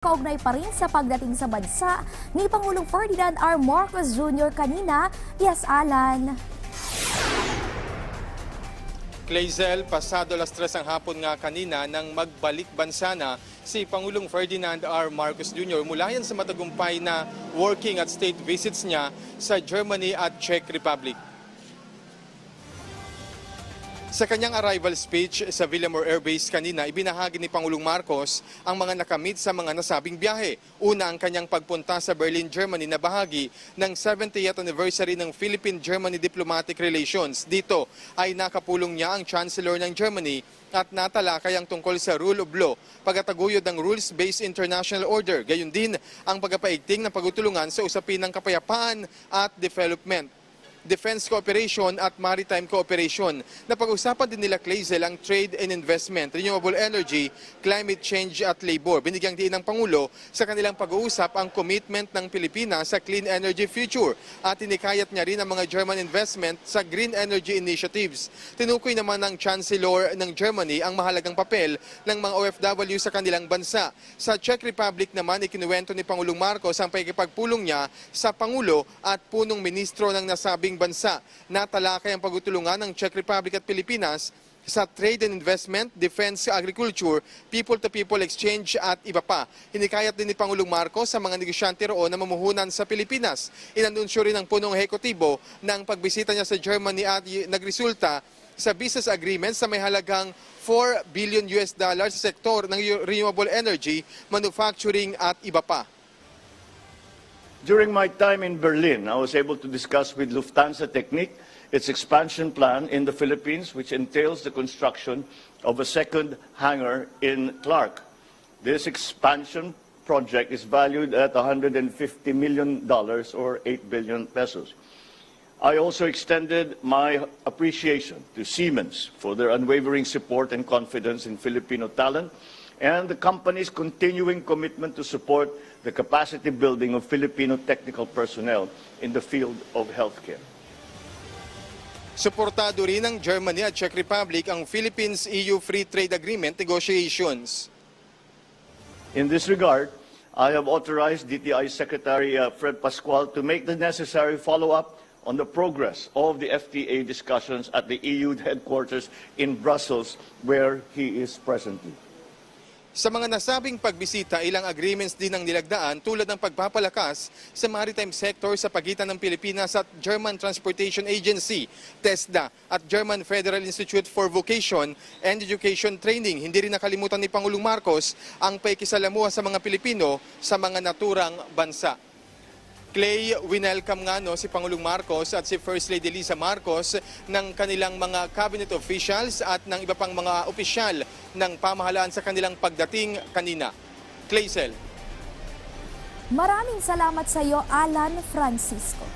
Kaugnay pa rin sa pagdating sa bansa ni Pangulong Ferdinand R. Marcos Jr. kanina, Yes Alan. Clazel, pasado alas tres ang hapon nga kanina nang magbalik bansa na si Pangulong Ferdinand R. Marcos Jr. mula yan sa matagumpay na working at state visits niya sa Germany at Czech Republic. Sa kanyang arrival speech sa Villamor Air Base kanina, ibinahagi ni Pangulong Marcos ang mga nakamit sa mga nasabing biyahe. Una ang kanyang pagpunta sa Berlin, Germany na bahagi ng 70th anniversary ng Philippine-Germany Diplomatic Relations. Dito ay nakapulong niya ang Chancellor ng Germany at natalakay ang tungkol sa rule of law, pagkataguyod ng rules-based international order, gayon din ang pagpapaigting ng pagtutulungan sa usapin ng kapayapaan at development. Defense Cooperation at Maritime Cooperation. Napag-usapan din nila Clazel ang trade and investment, renewable energy, climate change at labor. Binigyang diin ng Pangulo sa kanilang pag-uusap ang commitment ng Pilipinas sa clean energy future at tinikayat niya rin ang mga German investment sa green energy initiatives. Tinukoy naman ng Chancellor ng Germany ang mahalagang papel ng mga OFW sa kanilang bansa. Sa Czech Republic naman, ikinuwento ni Pangulong Marcos ang pagkipagpulong niya sa Pangulo at punong ministro ng nasabing bansa. Natalakay ang pagtutulungan ng Czech Republic at Pilipinas sa trade and investment, defense, agriculture, people-to-people exchange at iba pa. Hinikayat din ni Pangulong Marcos sa mga negosyante roon na mamuhunan sa Pilipinas. Inanunsyo rin ng punong hekutibo ng pagbisita niya sa Germany at nagresulta sa business agreement sa may halagang 4 billion US dollars sa sektor ng renewable energy, manufacturing at iba pa. During my time in Berlin, I was able to discuss with Lufthansa Technik its expansion plan in the Philippines, which entails the construction of a second hangar in Clark. This expansion project is valued at $150 million or 8 billion pesos. I also extended my appreciation to Siemens for their unwavering support and confidence in Filipino talent and the company's continuing commitment to support the capacity building of Filipino technical personnel in the field of healthcare. Suportado rin ng Germany at Czech Republic ang Philippines-EU Free Trade Agreement negotiations. In this regard, I have authorized DTI Secretary uh, Fred Pascual to make the necessary follow-up on the progress of the FTA discussions at the EU headquarters in Brussels, where he is presently. Sa mga nasabing pagbisita, ilang agreements din ang nilagdaan tulad ng pagpapalakas sa maritime sector sa pagitan ng Pilipinas at German Transportation Agency, TESDA, at German Federal Institute for Vocation and Education Training. Hindi rin nakalimutan ni Pangulong Marcos ang paikisalamuha sa mga Pilipino sa mga naturang bansa. Clay, winelcome nga no, si Pangulong Marcos at si First Lady Lisa Marcos ng kanilang mga cabinet officials at ng iba pang mga opisyal ng pamahalaan sa kanilang pagdating kanina. Claysel. Maraming salamat sa iyo, Alan Francisco.